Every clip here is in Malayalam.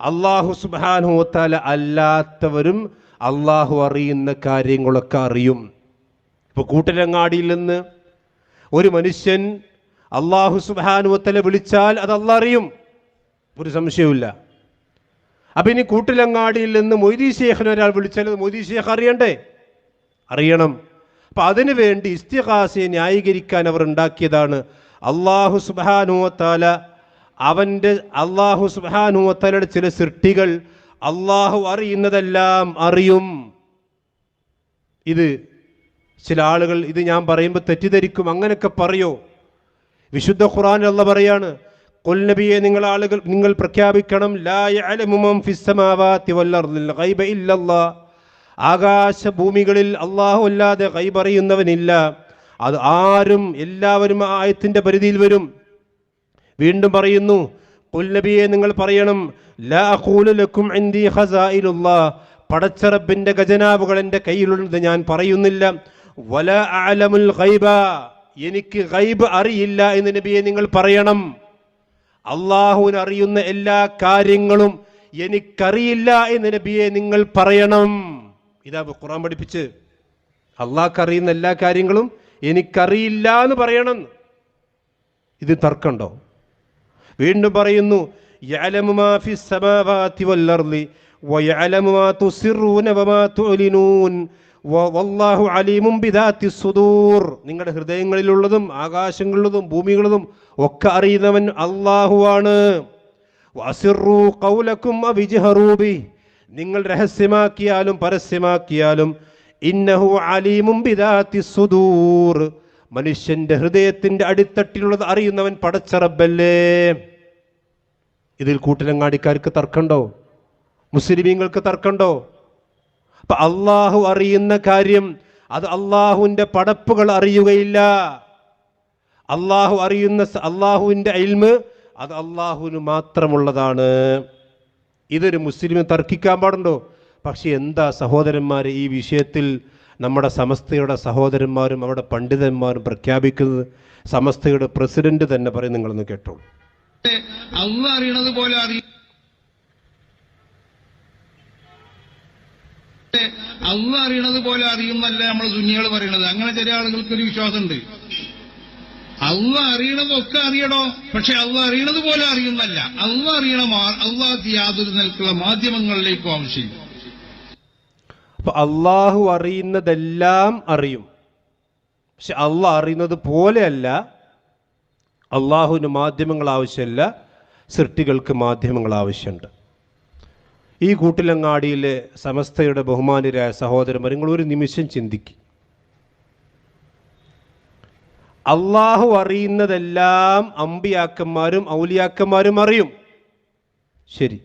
അള്ളാഹു സുബാനുവത്താല അല്ലാത്തവരും അള്ളാഹു അറിയുന്ന കാര്യങ്ങളൊക്കെ അറിയും. ഇപ്പോൾ കൂട്ടരങ്ങാടിയിൽ നിന്ന് ഒരു മനുഷ്യൻ അള്ളാഹു സുബാനുവത്തല വിളിച്ചാൽ അത് അള്ളാഹ് അറിയും. ഒരു സംശയവുമില്ല. അപ്പം ഇനി കൂട്ടിലങ്ങാടിയിൽ നിന്ന് മൊയ്തീ ശേഖൻ ഒരാൾ വിളിച്ചാൽ മൊയ്തീ ശേഖ് അറിയണ്ടേ? അറിയണം. അപ്പം അതിനു വേണ്ടി ഇസ്തിഹാസയെ ന്യായീകരിക്കാൻ അവർ ഉണ്ടാക്കിയതാണ് അള്ളാഹു സുബാനുവത്താല അവന്റെ അള്ളാഹു സുബാനുവത്താലയുടെ ചില സൃഷ്ടികൾ അള്ളാഹു അറിയുന്നതെല്ലാം അറിയും. ഇത് ചില ആളുകൾ ഇത് ഞാൻ പറയുമ്പോൾ തെറ്റിദ്ധരിക്കും. അങ്ങനെയൊക്കെ പറയോ? വിശുദ്ധ ഖുറാൻ അല്ല പറയാണ് "ഖുൽ നബിയെ നിങ്ങൾ ആളുകൾ നിങ്ങൾ പ്രഖ്യാപിക്കണം. ആകാശ ഭൂമികളിൽ അള്ളാഹു അല്ലാതെ ഗൈബ് അറിയുന്നവനില്ല. അത് ആരും എല്ലാവരും ആ ആയത്തിന്റെ പരിധിയിൽ വരും. വീണ്ടും പറയുന്നു "ഖുൽ നബിയെ നിങ്ങൾ പറയണം ലക്കും പടച്ചറബിന്റെ ഖജനാവുകൾ എന്റെ കയ്യിലുള്ളത് ഞാൻ പറയുന്നില്ല. വല അഅലമുൽ ഖൈബ. എനിക്ക് ഖൈബ് അറിയില്ല എന്ന് നബിയെ നിങ്ങൾ പറയണം. അള്ളാഹുവിന് അറിയുന്ന എല്ലാ കാര്യങ്ങളും എനിക്കറിയില്ല എന്ന് നബിയെ നിങ്ങൾ പറയണം. ഇതാ ഖുറാൻ പഠിപ്പിച്ച്. അള്ളാഹ്ക്ക് അറിയുന്ന എല്ലാ കാര്യങ്ങളും എനിക്കറിയില്ല എന്ന് പറയണം. ഇത് തർക്കമുണ്ടോ? വീണ്ടും പറയുന്നു നിങ്ങളുടെ ഹൃദയങ്ങളിലുള്ളതും ആകാശങ്ങളിലുള്ളതും ഭൂമികളിലും ഒക്കെ അറിയുന്നവൻ അള്ളാഹുവാണ് നിങ്ങൾ രഹസ്യമാക്കിയാലും പരസ്യമാക്കിയാലും ഇന്നഹു അലീമും മനുഷ്യന്റെ ഹൃദയത്തിന്റെ അടിത്തട്ടിലുള്ളത് അറിയുന്നവൻ പടച്ചറബല്ലേ. ഇതിൽ കൂട്ടിലങ്ങാടിക്കാർക്ക് തർക്കണ്ടോ? മുസ്ലിമീങ്ങൾക്ക് തർക്കണ്ടോ? അപ്പൊ അള്ളാഹു അറിയുന്ന കാര്യം അത് അള്ളാഹുവിന്റെ പടപ്പുകൾ അറിയുകയില്ല. അള്ളാഹു അറിയുന്ന അള്ളാഹുവിന്റെ അയിൽമ് അത് അള്ളാഹുവിന് മാത്രമുള്ളതാണ്. ഇതൊരു മുസ്ലിം തർക്കിക്കാൻ പാടുണ്ടോ? പക്ഷെ എന്താ സഹോദരന്മാരെ ഈ വിഷയത്തിൽ നമ്മുടെ സമസ്തയുടെ സഹോദരന്മാരും അവിടെ പണ്ഡിതന്മാരും പ്രഖ്യാപിക്കുന്നത് സമസ്തയുടെ പ്രസിഡന്റ് തന്നെ പറയും നിങ്ങളൊന്ന് കേട്ടോളൂ. അറിയണത് പോലെ അറിയും അള്ള അറിയണത് പോലെ അറിയുന്നല്ല നമ്മൾ സുന്നികൾ പറയണത്. അങ്ങനെ ചില ആളുകൾക്ക് ഒരു വിശ്വാസമുണ്ട്. അള്ള അറിയണതൊക്കെ അറിയണോ? പക്ഷെ അള്ള അറിയണത് പോലെ അറിയുന്നല്ല അള്ള അറിയണ അള്ളാഹ് യാതൊരു നിലക്കുള്ള മാധ്യമങ്ങളിലേക്കും ആവശ്യമില്ല. അപ്പൊ അള്ളാഹു അറിയുന്നതെല്ലാം അറിയും. പക്ഷെ അള്ളാഹ് അറിയുന്നത് പോലെയല്ല. അള്ളാഹുവിന് മാധ്യമങ്ങൾ ആവശ്യമില്ല സൃഷ്ടികൾക്ക് മാധ്യമങ്ങൾ ആവശ്യമുണ്ട്. ഈ കൂട്ടിലങ്ങാടിയിലെ സമസ്തയുടെ ബഹുമാനരായ സഹോദരന്മാർ നിങ്ങൾ ഒരു നിമിഷം ചിന്തിക്കും. അള്ളാഹു അറിയുന്നതെല്ലാം അമ്പിയാക്കന്മാരും ഔലിയാക്കന്മാരും അറിയും. ശരി.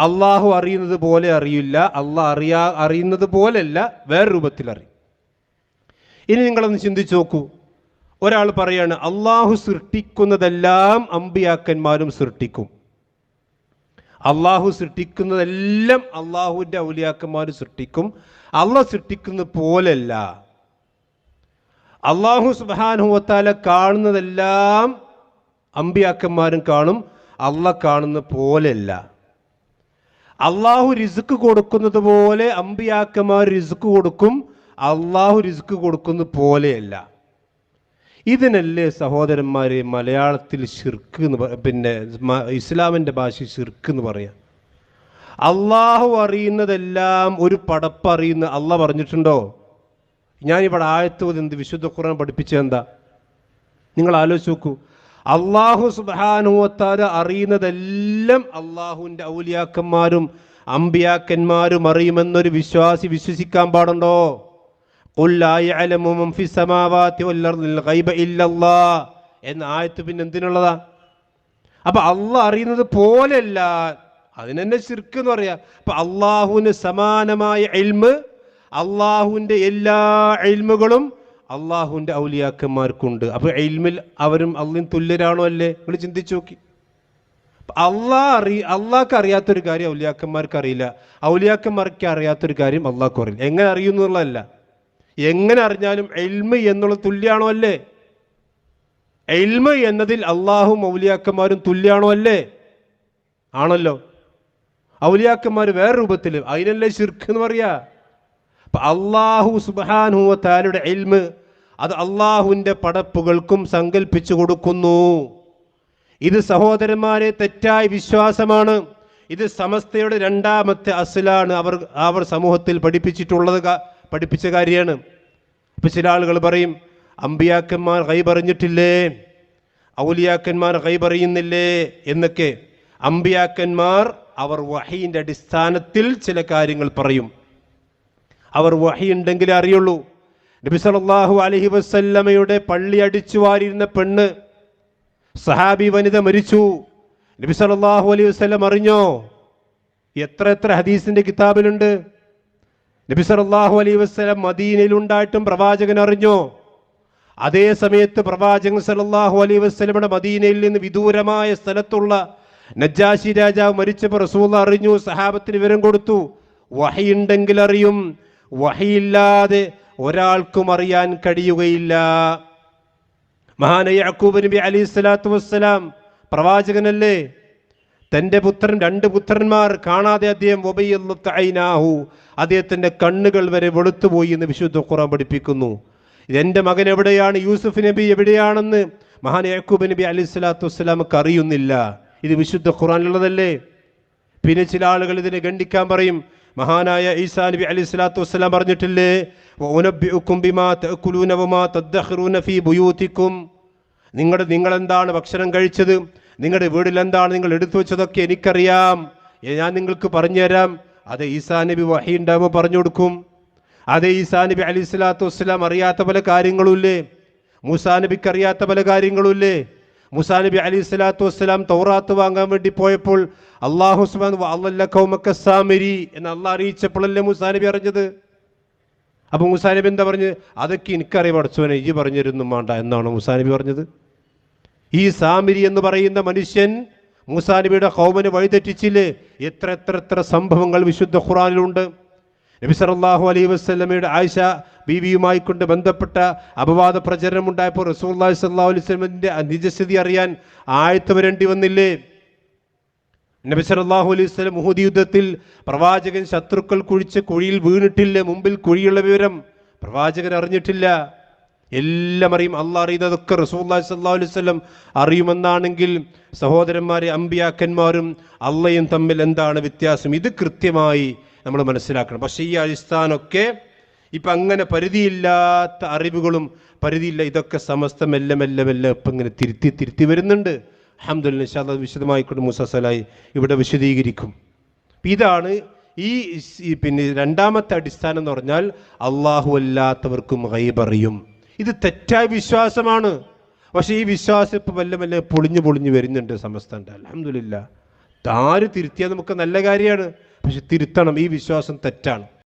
അള്ളാഹു അറിയുന്നത് പോലെ അറിയില്ല. അള്ളാഹ് അറിയാ അറിയുന്നത് പോലെയല്ല വേറെ രൂപത്തിൽ അറിയും. ഇനി നിങ്ങളൊന്ന് ചിന്തിച്ചു നോക്കൂ. ഒരാൾ പറയാണ് അള്ളാഹു സൃഷ്ടിക്കുന്നതെല്ലാം അമ്പിയാക്കന്മാരും സൃഷ്ടിക്കും. അള്ളാഹു സൃഷ്ടിക്കുന്നതെല്ലാം അള്ളാഹുവിന്റെ ഔലിയാക്കന്മാർ സൃഷ്ടിക്കും. അള്ളാഹ് സൃഷ്ടിക്കുന്ന പോലല്ല അള്ളാഹു സുബാനുഹത്താല കാണുന്നതെല്ലാം അമ്പിയാക്കന്മാരും കാണും. അള്ളാഹ് കാണുന്ന പോലെയല്ല. അള്ളാഹു റിസുക്ക് കൊടുക്കുന്നത് പോലെ അമ്പിയാക്കന്മാർ റിസുക്ക് കൊടുക്കും അള്ളാഹു റിസുക്ക് കൊടുക്കുന്ന പോലെയല്ല. ഇതിനല്ലേ സഹോദരന്മാരെ മലയാളത്തിൽ ഷിർക്ക് എന്ന് പിന്നെ ഇസ്ലാമിന്റെ ഭാഷ ഷിർക്ക് എന്ന് പറയാം. അള്ളാഹു അറിയുന്നതെല്ലാം ഒരു പടപ്പറിയുന്ന അള്ള പറഞ്ഞിട്ടുണ്ടോ? ഞാനിവിടെ ആയത്ത് എന്ത് വിശുദ്ധ ഖുർആൻ പഠിപ്പിച്ചത് എന്താ? നിങ്ങൾ ആലോചിച്ച് നോക്കൂ. അള്ളാഹു സുബാനുവത്താര അറിയുന്നതെല്ലാം അള്ളാഹുവിന്റെ ഔലിയാക്കന്മാരും അമ്പിയാക്കന്മാരും അറിയുമെന്നൊരു വിശ്വാസി വിശ്വസിക്കാൻ പാടുണ്ടോ? എന്ന ആയത്ത് പിന്നെ എന്തിനുള്ളതാ? അപ്പൊ അള്ളാഹ് അറിയുന്നത് പോലെയല്ല. അതിനെന്നെ ശിർക്ക് എന്ന് പറയാ. അപ്പൊ അള്ളാഹുവിന് സമാനമായ എൽമ് അള്ളാഹുവിന്റെ എല്ലാ എൽമുകളും അള്ളാഹുവിന്റെ ഔലിയാക്കന്മാർക്കുണ്ട്. അപ്പോൾ എൽമിൽ അവരും അള്ളിൻ തുല്യരാണോ അല്ലേ? നിങ്ങൾ ചിന്തിച്ചു നോക്കി. അള്ളാഹ് അറി അള്ളാഹ്ക്ക് അറിയാത്തൊരു കാര്യം ഔലിയാക്കന്മാർക്ക് അറിയില്ല ഔലിയാക്കന്മാർക്ക് അറിയാത്തൊരു കാര്യം അള്ളാഹ്ക്ക് അറിയില്ല എങ്ങനെ അറിയുന്നു എന്നുള്ളതല്ല. എങ്ങനെ അറിഞ്ഞാലും എൽമ എന്നുള്ള തുല്യാണോ അല്ലേ? എൽമ എന്നതിൽ അള്ളാഹും ഔലിയാക്കന്മാരും തുല്യാണോ അല്ലേ? ആണല്ലോ. ഔലിയാക്കന്മാർ വേറെ രൂപത്തിൽ അതിനല്ലേ ശിർക്ക് എന്ന് പറയാ. അള്ളാഹു സുബാനുഹ താലയുടെ എൽമ് അത് അള്ളാഹുവിന്റെ പടപ്പുകൾക്കും സങ്കല്പിച്ചു കൊടുക്കുന്നു. ഇത് സഹോദരന്മാരെ തെറ്റായ വിശ്വാസമാണ്. ഇത് സമസ്തയുടെ രണ്ടാമത്തെ അസിലാണ് അവർ അവർ സമൂഹത്തിൽ പഠിപ്പിച്ചിട്ടുള്ളത് പഠിപ്പിച്ച കാര്യമാണ്. ഇപ്പൊ ചില ആളുകൾ പറയും അമ്പിയാക്കന്മാർ കൈ പറഞ്ഞിട്ടില്ലേ ഔലിയാക്കന്മാർ കൈ പറയുന്നില്ലേ എന്നൊക്കെ. അമ്പിയാക്കന്മാർ അവർ വഹീന്റെ അടിസ്ഥാനത്തിൽ ചില കാര്യങ്ങൾ പറയും. അവർ വഹി ഉണ്ടെങ്കിലേ അറിയുള്ളൂ. നബി അലഹി വസ്ല്ലമയുടെ പള്ളി അടിച്ചു വാരിയിരുന്ന പെണ്ണ് സഹാബി വനിത മരിച്ചു. നബി സല്ലല്ലാഹു അലൈഹി വസല്ലം അറിഞ്ഞോ? എത്ര എത്ര ഹദീസിന്റെ കിതാബിലുണ്ട്? നബി സല്ലല്ലാഹു അലൈഹി വസല്ലം മദീനയിലുണ്ടായിട്ടും പ്രവാചകൻ അറിഞ്ഞോ? അതേ സമയത്ത് പ്രവാചകൻ സല്ലല്ലാഹു അലൈഹി വസല്ലമയുടെ മദീനയിൽ നിന്ന് വിദൂരമായ സ്ഥലത്തുള്ള നജ്ജാശി രാജാവ് മരിച്ചപ്പോൾ റസൂൽ അറിഞ്ഞു സഹാബത്തിന് വിവരം കൊടുത്തു. വഹയുണ്ടെങ്കിൽ അറിയും. വഹയില്ലാതെ ഒരാൾക്കും അറിയാൻ കഴിയുകയില്ല. മഹാനായ യാക്കൂബ് നബി അലി സ്വലാത്തു വസ്സലാം പ്രവാചകനല്ലേ? തന്റെ പുത്രൻ രണ്ട് പുത്രന്മാർ കാണാതെ അദ്ദേഹം ഒബയ്യു അദ്ദേഹത്തിന്റെ കണ്ണുകൾ വരെ വെളുത്തുപോയി എന്ന് വിശുദ്ധ ഖുറാൻ പഠിപ്പിക്കുന്നു. എന്റെ മകൻ എവിടെയാണ്? യൂസുഫ് നബി എവിടെയാണെന്ന് മഹാൻ യാക്കൂബ് നബി അലി സ്വലാത്തു വസ്സലാമക്ക് അറിയുന്നില്ല. ഇത് വിശുദ്ധ ഖുറാനുള്ളതല്ലേ പിന്നെ ചില ആളുകൾ ഇതിനെ ഖണ്ഡിക്കാൻ പറയും മഹാനായ ഈസാ നബി അലൈഹി സ്വലാത്തു വസ്സലാം പറഞ്ഞിട്ടില്ലേ? "വഉനബ്ബിഉക്കും ബിമാ തഅകുലൂന ഫീ ബുയൂതിക്കും നിങ്ങളുടെ നിങ്ങളെന്താണ് ഭക്ഷണം കഴിച്ചത്? നിങ്ങളുടെ വീട്ടിൽ എന്താണ് നിങ്ങൾ എടുത്തു വെച്ചതൊക്കെ എനിക്കറിയാം. ഞാൻ നിങ്ങൾക്ക് പറഞ്ഞുതരാം. അത് ഈസാ നബി വഹി ഉണ്ടാകുമ്പോൾ പറഞ്ഞു കൊടുക്കും. അത് ഈസാ നബി അലൈഹി സ്വലാത്തു വസ്സലാം അറിയാത്ത പല കാര്യങ്ങളുമില്ലേ മൂസാ നബിക്ക് അറിയാത്ത പല കാര്യങ്ങളുമില്ലേ മൂസാ നബി അലൈഹി സ്വലാത്തു വസ്സലാം തൗറാത്ത് വാങ്ങാൻ വേണ്ടി പോയപ്പോൾ അള്ളാഹു സാമിരി എന്ന് അള്ളാഹ് അറിയിച്ചപ്പോഴല്ലേ മൂസാ നബി അറിഞ്ഞത്? അപ്പൊ മൂസാ നബി എന്താ പറഞ്ഞ്? അതൊക്കെ എനിക്കറിയാം പഠിച്ചവനെ ഈ പറഞ്ഞിരുന്നു വേണ്ട എന്നാണ് മൂസാ നബി പറഞ്ഞത്? ഈ സാമിരി എന്ന് പറയുന്ന മനുഷ്യൻ മൂസാ നബിയുടെ വഴിതെറ്റിച്ചില്ലേ? എത്ര എത്ര എത്ര സംഭവങ്ങൾ വിശുദ്ധ ഖുറാനിലുണ്ട് നബി സല്ലല്ലാഹു അലൈഹി വസല്ലമയുടെ ആയിഷ ബീവിയുമായി കൊണ്ട് ബന്ധപ്പെട്ട അപവാദ പ്രചരണം ഉണ്ടായപ്പോൾ റസൂലുള്ളാഹി സ്വല്ലല്ലാഹു അലൈഹി വസല്ലമയുടെ നിജസ്ഥിതി അറിയാൻ ആയത്ത് വരേണ്ടി വന്നില്ലേ? നബി അലൈഹി വസ്ലം മുഹൂദി യുദ്ധത്തിൽ പ്രവാചകൻ ശത്രുക്കൾ കുഴിച്ച് കുഴിയിൽ വീണിട്ടില്ല. മുമ്പിൽ കുഴിയുള്ള വിവരം പ്രവാചകൻ അറിഞ്ഞിട്ടില്ല. എല്ലാം അറിയും. അള്ളാഹ് അറിയുന്നതൊക്കെ റസൂല്ലാഹി സ്വല്ലല്ലാഹു അലൈഹി വസല്ലം അറിയുമെന്നാണെങ്കിൽ സഹോദരന്മാരെ അമ്പിയാക്കന്മാരും അള്ളയും തമ്മിൽ എന്താണ് വ്യത്യാസം? ഇത് കൃത്യമായി നമ്മൾ മനസ്സിലാക്കണം. പക്ഷേ ഈ അടിസ്ഥാനമൊക്കെ ഇപ്പം അങ്ങനെ പരിധിയില്ലാത്ത അറിവുകളും പരിധിയില്ല ഇതൊക്കെ സമസ്ത മെല്ലെ മെല്ലെ മെല്ലെ ഇപ്പം ഇങ്ങനെ തിരുത്തി തിരുത്തി വരുന്നുണ്ട്. അഹമ്മദുല്ല നിഷാദ് വിശദമായിക്കൊണ്ട് മൂസ സലായി ഇവിടെ വിശദീകരിക്കും. ഇതാണ് ഈ പിന്നെ രണ്ടാമത്തെ അടിസ്ഥാനം എന്ന് പറഞ്ഞാൽ അള്ളാഹു അല്ലാത്തവർക്കും ഹൈബറിയും ഇത് തെറ്റായ വിശ്വാസമാണ്. പക്ഷേ ഈ വിശ്വാസം ഇപ്പം മെല്ലെ മെല്ലെ പൊളിഞ്ഞു പൊളിഞ്ഞു വരുന്നുണ്ട് സമസ്തന്റെ അലഹമില്ല താര് തിരുത്തിയാൽ നമുക്ക് നല്ല കാര്യമാണ്. പക്ഷെ തിരുത്തണം. ഈ വിശ്വാസം തെറ്റാണ്.